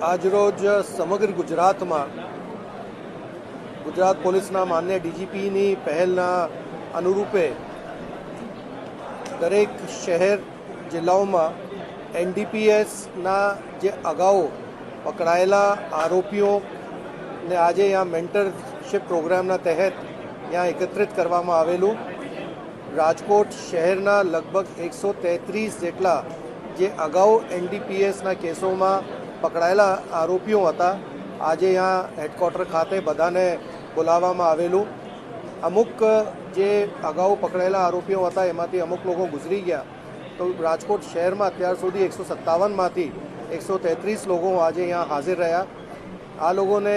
આજરોજ સમગ્ર ગુજરાતમાં ગુજરાત પોલીસના માન્ય ડીજીપીની પહેલના અનુરૂપે દરેક શહેર જિલ્લાઓમાં એનડીપીએસના જે અગાઉ પકડાયેલા આરોપીઓને આજે અહીંયા મેન્ટરશીપ પ્રોગ્રામના તહેત ત્યાં એકત્રિત કરવામાં આવેલું. રાજકોટ શહેરના લગભગ એકસો તેત્રીસ જેટલા જે અગાઉ એનડીપીએસના કેસોમાં પકડાયેલા આરોપીઓ હતા. આજે અહીંયા હેડક્વાર્ટર ખાતે બધાને બોલાવવામાં આવેલું. અમુક, જે અગાઉ પકડાયેલા આરોપીઓ હતા, એમાંથી અમુક લોકો ગુજરી ગયા. તો રાજકોટ શહેરમાં અત્યાર સુધી એકસો સત્તાવનમાંથી એકસો તેત્રીસ લોકો આજે અહીંયા હાજર રહ્યા. આ લોકોને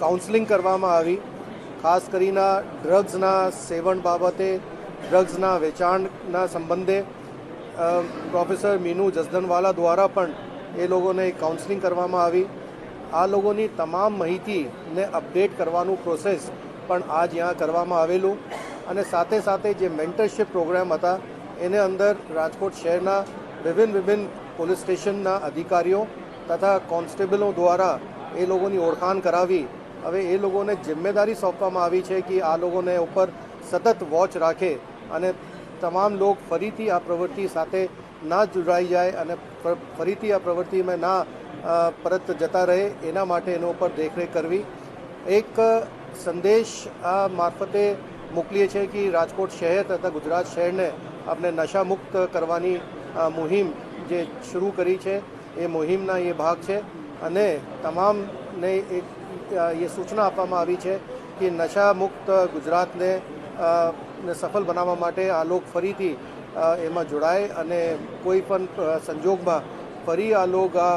કાઉન્સલિંગ કરવામાં આવી. ખાસ કરીને ડ્રગ્સના સેવન બાબતે ડ્રગ્સના વેચાણના સંબંધે પ્રોફેસર મીનુ જસદનવાલા દ્વારા પણ એ લોકોને કાઉન્સેલિંગ કરવામાં આવી. આ લોકોની તમામ માહિતીને અપડેટ કરવાનું પ્રોસેસ પણ આજ ત્યાં કરવામાં આવેલું. અને સાથે સાથે જે મેન્ટરશિપ પ્રોગ્રામ હતા, એને અંદર રાજકોટ શહેરના વિભિન્ન વિભિન્ન પોલીસ સ્ટેશનના અધિકારીઓ તથા કોન્સ્ટેબલો દ્વારા એ લોકોની ઓળખાણ કરાવી. હવે એ લોકોને જિમ્મેદારી સોંપવામાં આવી છે કે આ લોકોને ઉપર સતત વોચ રાખે અને તમામ લોક ફરીથી આ પ્રવૃત્તિ સાથે ના જોડાઈ જાય અને ફરીથી આ પ્રવૃત્તિમાં ના પરત જતા રહે, એના માટે એનો ઉપર દેખરેખ કરવી. એક સંદેશ આ મારફતે મોકલીએ છીએ કે રાજકોટ શહેર તથા ગુજરાત શહેરને આપણે નશામુક્ત કરવાની મુહિમ જે શરૂ કરી છે, એ મુહિમના એ ભાગ છે અને તમામને એક એ સૂચના આપવામાં આવી છે કે નશામુક્ત ગુજરાતને ને સફળ બનાવવા માટે આ લોક ફરીથી એમાં જોડાય અને કોઈ પણ સંજોગમાં ફરી આ લોક આ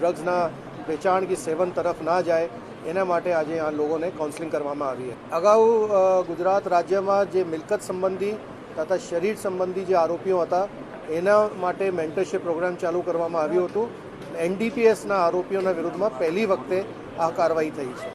ડ્રગ્સના વેચાણ કે સેવન તરફ ના જાય, એના માટે આજે આ લોકોને કાઉન્સલિંગ કરવામાં આવી છે. અગાઉ ગુજરાત રાજ્યમાં જે મિલકત સંબંધી તથા શરીર સંબંધી જે આરોપીઓ હતા, એના માટે મેન્ટરશિપ પ્રોગ્રામ ચાલુ કરવામાં આવ્યું હતું. એનડીપીએસના આરોપીઓના વિરુદ્ધમાં પહેલી વખતે આ કાર્યવાહી થઈ છે.